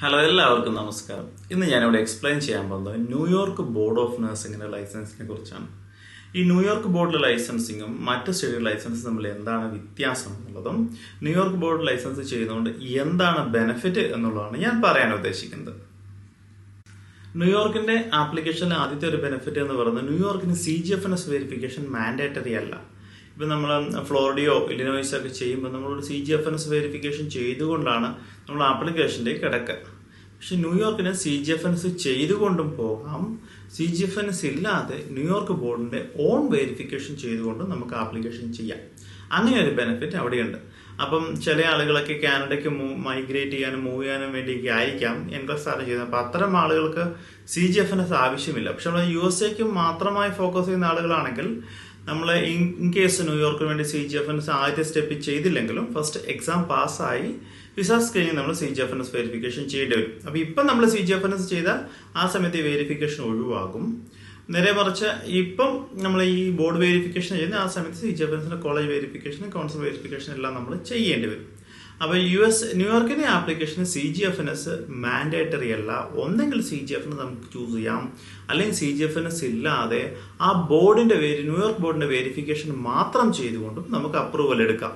Hello എല്ലാവർക്കും നമസ്കാരം. ഇന്ന് ഞാനിവിടെ എക്സ്പ്ലെയിൻ ചെയ്യാൻ പോകുന്നത് ന്യൂയോർക്ക് ബോർഡ് ഓഫ് നഴ്സിംഗിന്റെ ലൈസൻസിനെ കുറിച്ചാണ്. ഈ ന്യൂയോർക്ക് ബോർഡിലെ ലൈസൻസിങ്ങും മറ്റ് സ്റ്റേറ്റ് ലൈസൻസും തമ്മിൽ എന്താണ് വ്യത്യാസം എന്നുള്ളതും ന്യൂയോർക്ക് ബോർഡ് ലൈസൻസ് ചെയ്യുന്നതുകൊണ്ട് എന്താണ് ബെനിഫിറ്റ് എന്നുള്ളതാണ് ഞാൻ പറയാൻ ഉദ്ദേശിക്കുന്നത്. ന്യൂയോർക്കിന്റെ ആപ്ലിക്കേഷനിലെ ആദ്യത്തെ ഒരു ബെനിഫിറ്റ് എന്ന് പറയുന്നത് ന്യൂയോർക്കിന് C G F N S verification mandatory അല്ല. ഇപ്പൊ നമ്മൾ ഫ്ലോറിഡയോ ഇലിനോയ്സോ ഒക്കെ ചെയ്യുമ്പോൾ നമ്മളൊരു C G F N S verification ചെയ്തുകൊണ്ടാണ് നമ്മൾ ആപ്ലിക്കേഷന്റെ കിടക്കുക പക്ഷെ ന്യൂയോർക്കിന് C G F N S ചെയ്തുകൊണ്ടും പോകാം. C G F N S ഇല്ലാതെ ന്യൂയോർക്ക് ബോർഡിന്റെ ഓൺ വെരിഫിക്കേഷൻ ചെയ്തുകൊണ്ടും നമുക്ക് ആപ്ലിക്കേഷൻ ചെയ്യാം. അങ്ങനെ ഒരു ബെനിഫിറ്റ് അവിടെയുണ്ട്. അപ്പം ചില ആളുകളൊക്കെ കാനഡയ്ക്ക് മൈഗ്രേറ്റ് ചെയ്യാനും മൂവ് ചെയ്യാനും വേണ്ടിയൊക്കെ ആയിരിക്കാം. ഇൻട്രസ്റ്റ് ആണ് ചെയ്യുന്നത്. അപ്പം അത്തരം ആളുകൾക്ക് C G F N S ആവശ്യമില്ല. പക്ഷെ നമ്മൾ യു എസ് എക്ക് മാത്രമായി ഫോക്കസ് ചെയ്യുന്ന ആളുകളാണെങ്കിൽ നമ്മൾ ഇൻ കേസ് ന്യൂയോർക്കിന് വേണ്ടി C G F N S ആദ്യത്തെ സ്റ്റെപ്പ് ചെയ്തില്ലെങ്കിലും ഫസ്റ്റ് എക്സാം പാസ്സായി വിസ സ്ക്രീനിങ് നമ്മൾ C G F N S verification ചെയ്യേണ്ടി വരും. അപ്പോൾ ഇപ്പം നമ്മൾ C G F N S ചെയ്താൽ ആ സമയത്ത് വെരിഫിക്കേഷൻ ഒഴിവാകും. നേരെ മറിച്ച് ഇപ്പം നമ്മൾ ഈ ബോർഡ് വെരിഫിക്കേഷൻ ചെയ്യുന്ന ആ സമയത്ത് C G F college verification council verification എല്ലാം നമ്മൾ ചെയ്യേണ്ടി വരും. അപ്പോൾ യു എസ് ന്യൂയോർക്കിന്റെ ആപ്ലിക്കേഷന് C G F N S mandatory അല്ല. ഒന്നെങ്കിൽ സി ജി എഫ് നമുക്ക് ചൂസ് ചെയ്യാം. അല്ലെങ്കിൽ C G F N S ഇല്ലാതെ ആ ബോർഡിന്റെ ന്യൂയോർക്ക് ബോർഡിന്റെ വെരിഫിക്കേഷൻ മാത്രം ചെയ്തുകൊണ്ടും നമുക്ക് അപ്രൂവൽ എടുക്കാം.